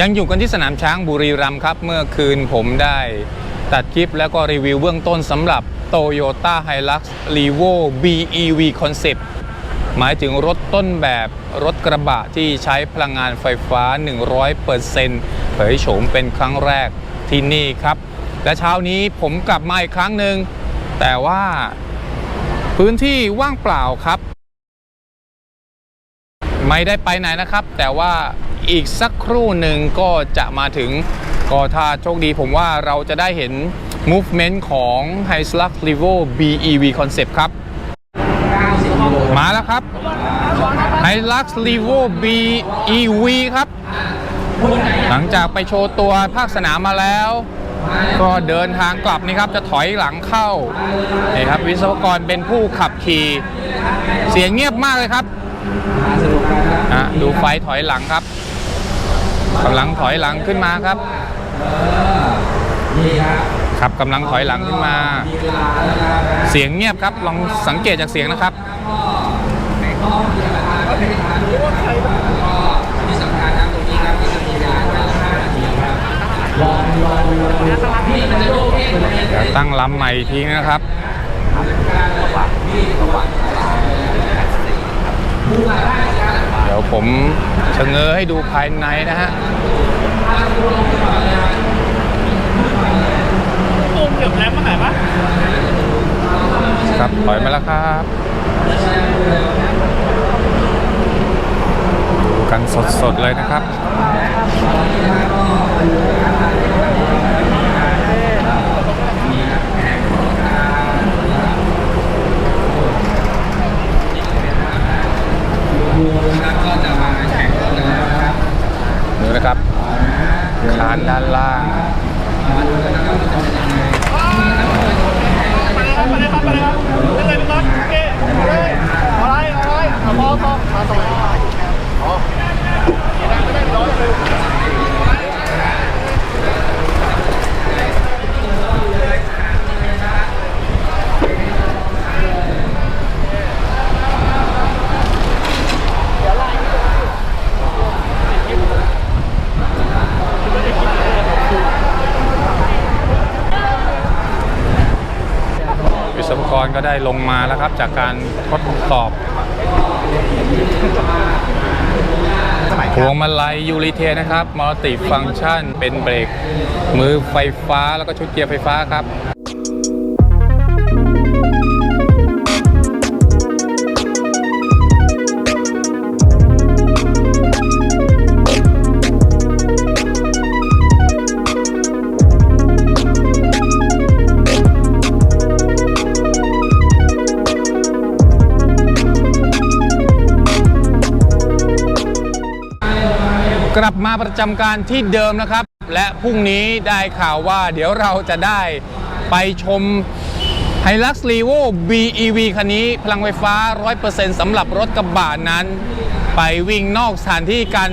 ยังอยู่กันที่สนามช้างบุรีรัมย์ครับ เมื่อคืนผมได้ตัดคลิปแล้วก็รีวิวเบื้องต้นสำหรับ Toyota Hilux Revo BEV Concept หมายถึงรถต้นแบบรถกระบะที่ใช้พลังงานไฟฟ้า 100%เผยโฉมเป็นครั้งแรกที่นี่ครับ และเช้านี้ผมกลับมาอีกครั้งหนึ่ง แต่ว่าพื้นที่ว่างเปล่าครับ ไม่ได้ไปไหนนะครับ แต่ว่า อีกสักครู่หนึ่งก็จะมาถึงก็ถ้าโชคดีผมว่าเราจะได้เห็น movement ของ h i s l u x Revo BEV Concept ครับ มาแล้วครับ h i l u x Revo BEV ครับ หลังจากไปโชว์ตัวภาคสนามมาแล้ว ก็เดินทางกลับนี่ครับ จะถอยหลังเข้านี่ครับ วิศวกรเป็นผู้ขับขี่เสียงเงียบมากเลยครับดูไฟถอยหลังครับ กำลังถอยหลังขึ้นมาครับครับกำลังถอยหลังขึ้นมา เสียงเงียบครับลองสังเกตจากเสียงนะครับเดี๋ยวตั้งลำใหม่ทีนะครับ เดี๋ยว ผมชะเง้อให้ดูภายในนะฮะตูมเก็บแรงมาไหนปะครับถอยมาแล้วครับ ดูกันสดๆเลยนะครับ ดูนะครับ คานด้านล่าง ไปเลยครับไปเลยครับไปเลยครับเล่นเลยพี่ต๊อดโอเคเอาเลยเอาอะไรเอาอะไรเอาพอพอมาตรงนี้อ๋อเวิ ศวกรก็ได้ลงมาแล้วครับ จากการทดสอบพวงมาลัยยูริเทนะครับมัลติฟัง c t ชัน เป็นเบรกมือไฟฟ้าแล้วก็ชุดเกียร์ไฟฟ้าครับ กลับมาประจำการที่เดิมนะครับ และพรุ่งนี้ได้ข่าวว่าเดี๋ยวเราจะได้ไปชม h i l u x r e v o BEV คันนี้พลังไฟฟ้า 100%สำหรับรถกระบะนั้น ไปวิ่งนอกสถานที่กัน